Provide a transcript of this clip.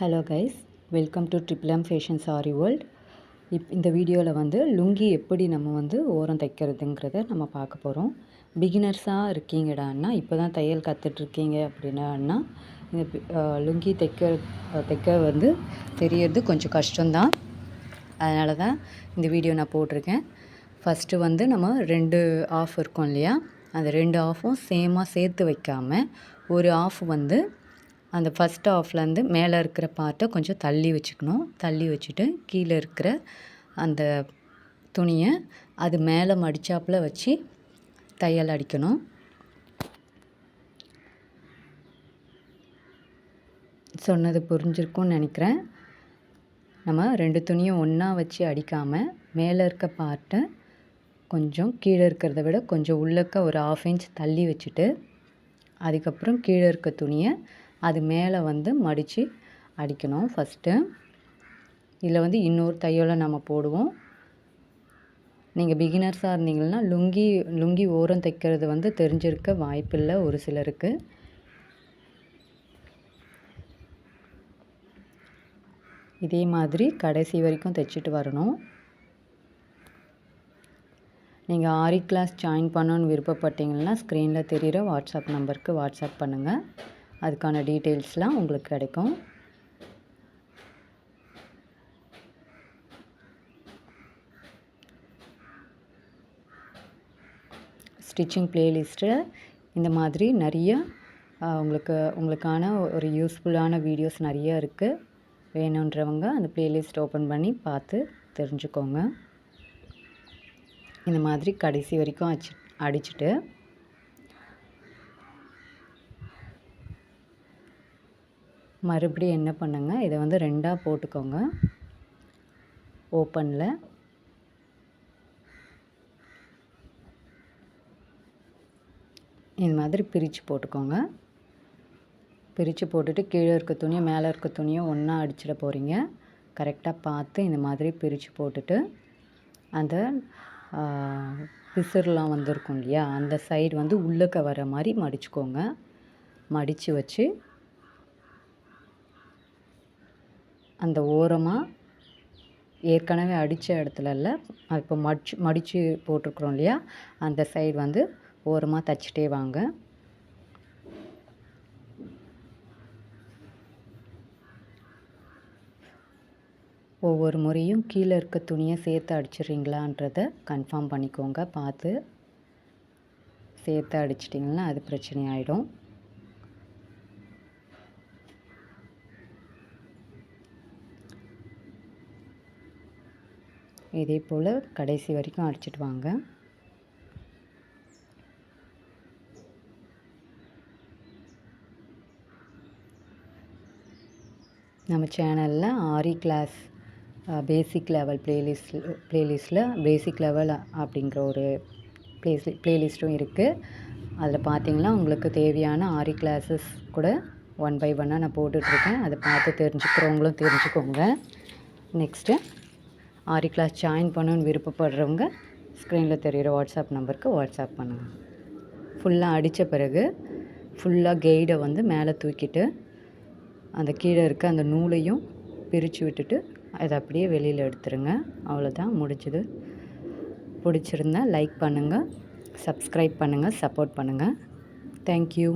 Hello guys welcome to triple M fashion sari world இப் இந்த வீடியோவில் வந்து லுங்கி எப்படி நம்ம வந்து ஓரம் தைக்கிறதுங்கிறத நம்ம பார்க்க போகிறோம் பிகினர்ஸாக இருக்கீங்கடான்னா இப்போ தான் தையல் கற்றுட்ருக்கீங்க அப்படின்னா இந்த லுங்கி தைக்க தைக்க வந்து தெரியறது கொஞ்சம் கஷ்டம்தான். அதனால தான் இந்த வீடியோ நான் போட்டிருக்கேன். ஃபஸ்ட்டு வந்து நம்ம ரெண்டு ஆஃப் இருக்கும் இல்லையா? அந்த ரெண்டு ஆஃபும் சேமாக சேர்த்து வைக்காமல் ஒரு ஆஃப் வந்து அந்த ஃபஸ்ட் ஆஃப்லேருந்து மேலே இருக்கிற பார்ட்டை கொஞ்சம் தள்ளி வச்சுக்கணும். தள்ளி வச்சுட்டு கீழே இருக்கிற அந்த துணியை அது மேலே மடித்தாப்பில் வச்சு தையல் அடிக்கணும். சொன்னது புரிஞ்சிருக்கும்னு நினைக்கிறேன். நம்ம ரெண்டு துணியும் ஒன்றா வச்சு அடிக்காமல் மேலே இருக்க பார்ட்டை கொஞ்சம் கீழே இருக்கிறத விட கொஞ்சம் உள்ளக்க ஒரு ஆஃப் இன்ச் தள்ளி வச்சுட்டு அதுக்கப்புறம் கீழே இருக்க துணியை அது மேலே வந்து மடித்து அடிக்கணும் ஃபஸ்ட்டு. இதில் வந்து இன்னொரு தையலை நம்ம போடுவோம். நீங்கள் பிகினர்ஸாக இருந்தீங்கன்னா லுங்கி லுங்கி ஓரம் தைக்கிறது வந்து தெரிஞ்சிருக்க வாய்ப்பில்லை ஒரு சிலருக்கு. இதே மாதிரி கடைசி வரைக்கும் தைச்சிட்டு வரணும். நீங்கள் ஆரி கிளாஸ் ஜாயின் பண்ணணுன்னு விருப்பப்பட்டீங்கன்னா ஸ்க்ரீனில் தெரிகிற வாட்ஸ்அப் நம்பருக்கு வாட்ஸ்அப் பண்ணுங்கள் அதுக்கான டீட்டெயில்ஸ்லாம் உங்களுக்கு கிடைக்கும். ஸ்டிச்சிங் பிளேலிஸ்ட்டில் இந்த மாதிரி நிறைய உங்களுக்கு உங்களுக்கான ஒரு யூஸ்ஃபுல்லான வீடியோஸ் நிறைய இருக்குது வேணுன்றவங்க அந்த பிளேலிஸ்ட் ஓப்பன் பண்ணி பார்த்து தெரிஞ்சுக்கோங்க. இந்த மாதிரி கடைசி வரைக்கும் அச்சு அடிச்சுட்டு மறுபடியும் என்ன பண்ணுங்கள் இதை வந்து ரெண்டாக போட்டுக்கோங்க. ஓப்பனில். இந்த மாதிரி பிரித்து போட்டுக்கோங்க. பிரித்து போட்டுட்டு கீழே இருக்க துணியை மேலே இருக்க துணியை ஒன்றா அடிச்சிட போகிறீங்க கரெக்டாக பார்த்து இந்த மாதிரி பிரித்து போட்டுட்டு அந்த பிசர்லாம் வந்திருக்கும் இல்லையா? அந்த சைடு வந்து உள்ளக்க வர மாதிரி மடிச்சுக்கோங்க. மடித்து வச்சு அந்த ஓரமாக ஏற்கனவே அடித்த இடத்துல இல்லை இப்போ மடிச்சு மடித்து போட்டிருக்குறோம் இல்லையா? அந்த சைடு வந்து ஓரமாக தைச்சிட்டே வாங்க. ஒவ்வொரு முறையும் கீழே இருக்க துணியை சேர்த்து அடிச்சிடுறீங்களான்றத கன்ஃபார்ம் பண்ணிக்கோங்க பார்த்து சேர்த்து அடிச்சிட்டிங்கன்னா அது பிரச்சனை ஆகிடும் இதே போல் கடைசி வரைக்கும் அடிச்சிட்டு வாங்க. நம்ம சேனலில் aari class basic level playlist பிளேலிஸ்ட்டில் பேசிக் லெவல் அப்படிங்கிற ஒரு ப்ளேஸ் ப்ளேலிஸ்ட்டும் இருக்குது அதில் பார்த்தீங்கன்னா உங்களுக்கு தேவையான ஆரி கிளாஸஸ் கூட ஒன் பை ஒன்னாக நான் போட்டுட்ருக்கேன் அதை பார்த்து தெரிஞ்சுக்கிறவங்களும் தெரிஞ்சுக்கோங்க. நெக்ஸ்ட்டு ஆரி கிளாஸ் ஜாயின் பண்ணணும்னு விருப்பப்படுறவங்க ஸ்க்ரீனில் தெரிகிற வாட்ஸ்அப் நம்பருக்கு வாட்ஸ்அப் பண்ணுங்கள் ஃபுல்லாக அடித்த பிறகு ஃபுல்லாக கெய்டை வந்து மேலே தூக்கிட்டு அந்த கீழே இருக்க அந்த நூலையும் பிரித்து விட்டுட்டு அதை அப்படியே வெளியில் எடுத்துருங்க. அவ்வளோதான் முடிஞ்சுது. பிடிச்சிருந்தா லைக் பண்ணுங்கள் சப்ஸ்கிரைப் பண்ணுங்கள் சப்போர்ட் பண்ணுங்கள் தேங்க்யூ